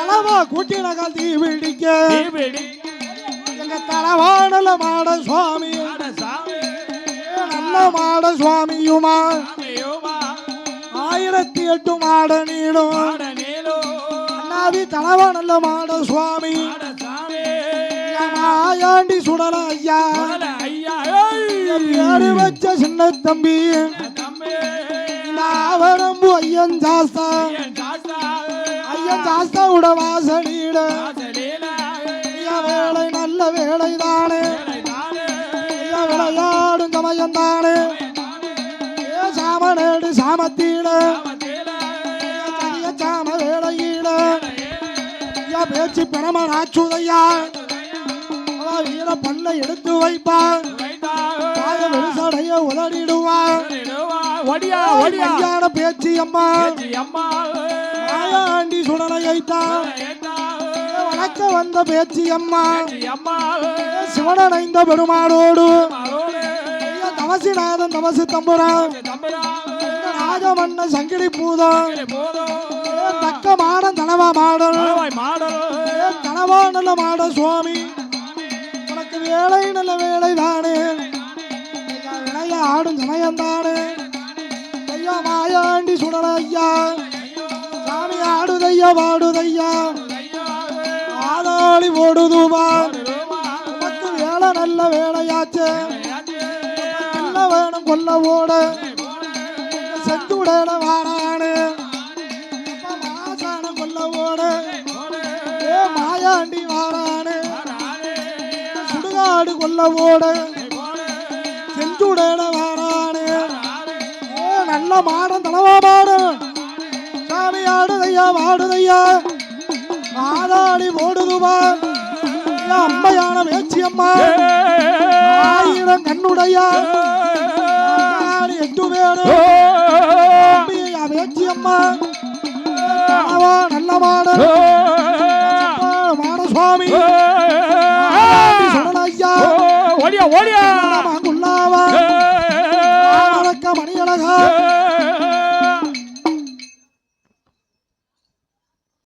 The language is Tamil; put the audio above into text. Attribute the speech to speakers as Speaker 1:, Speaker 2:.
Speaker 1: தலவா கூட்டினகால் தீ பிடிக்க எங்க தலவாடல மாட சுவாமி.
Speaker 2: ஆட சாமி
Speaker 1: நல்ல மாட சுவாமியுமா. ஆயிரத்தி எட்டு மாட
Speaker 2: நீலோ
Speaker 1: அண்ணாவி தலவா நல்ல மாட சுவாமி. ஆயாண்டி சுடல ஐயா. பேரு வச்ச சின்ன தம்பி. நாவரம்பு ஐயன் ஜாஸ்தா
Speaker 2: ஆசலீலா
Speaker 1: ஐயா வேலை நல்ல வேலை தானே விளையாடும் கமயம் தானே சாமனேடு சாமத்தீட. சாம வேலையீட. பேச்சு பிரமன் ஆச்சுதையா. வீர பல்ல எடுத்து வைப்பான். உதறிடுவான்.
Speaker 2: ஒடியா ஒடியா
Speaker 1: ஐயான பேச்சு அம்மா.
Speaker 2: அம்மா.
Speaker 1: ஆயாண்டி சுடலை
Speaker 2: ஏத்தா.
Speaker 1: வணக்க வந்த பேச்சு அம்மா. சிவனடைந்த பெருமாளோடு. தவசிநாதன் தவசு தம்புரான்.
Speaker 2: தம்பரா
Speaker 1: ராஜமன்ன சங்கிலி பூதம். தக்க மாடன் தனவா
Speaker 2: மாடல்.
Speaker 1: தனவா நல்ல மாட சுவாமி. உனக்கு வேலை நல்ல வேலை தானே. விளைய ஆடும் சமயம் தானே மாயாண்டி சுடலையா சாமி ஆடுதையா வாடுதையா? ஆதாளி ஓடுதுவா உனக்கு வேலை நல்ல வேலையாச்சு. கொல்ல வேணும் கொல்ல ஓட. செத்து செத்துடல வாரானு மாசான கொல்ல ஓட. ஏ மாயாண்டி வாரானு சுடுகாடு கொல்ல ஓட. செஞ்சுடல வாரானு மாடம் தலவா மாடம். சாமி ஆடுதையா ஆடுதையா மாதாடி ஓடுதுவா அம்மையான மேச்சி அம்மா ஆயிரம் கண்ணுடையா. எட்டு பேரும் மேச்சி அம்மா நல்ல மாடம் மாடசுவாமி. சரணய்யா
Speaker 2: ஓடியா ஓடியா. மணியழகா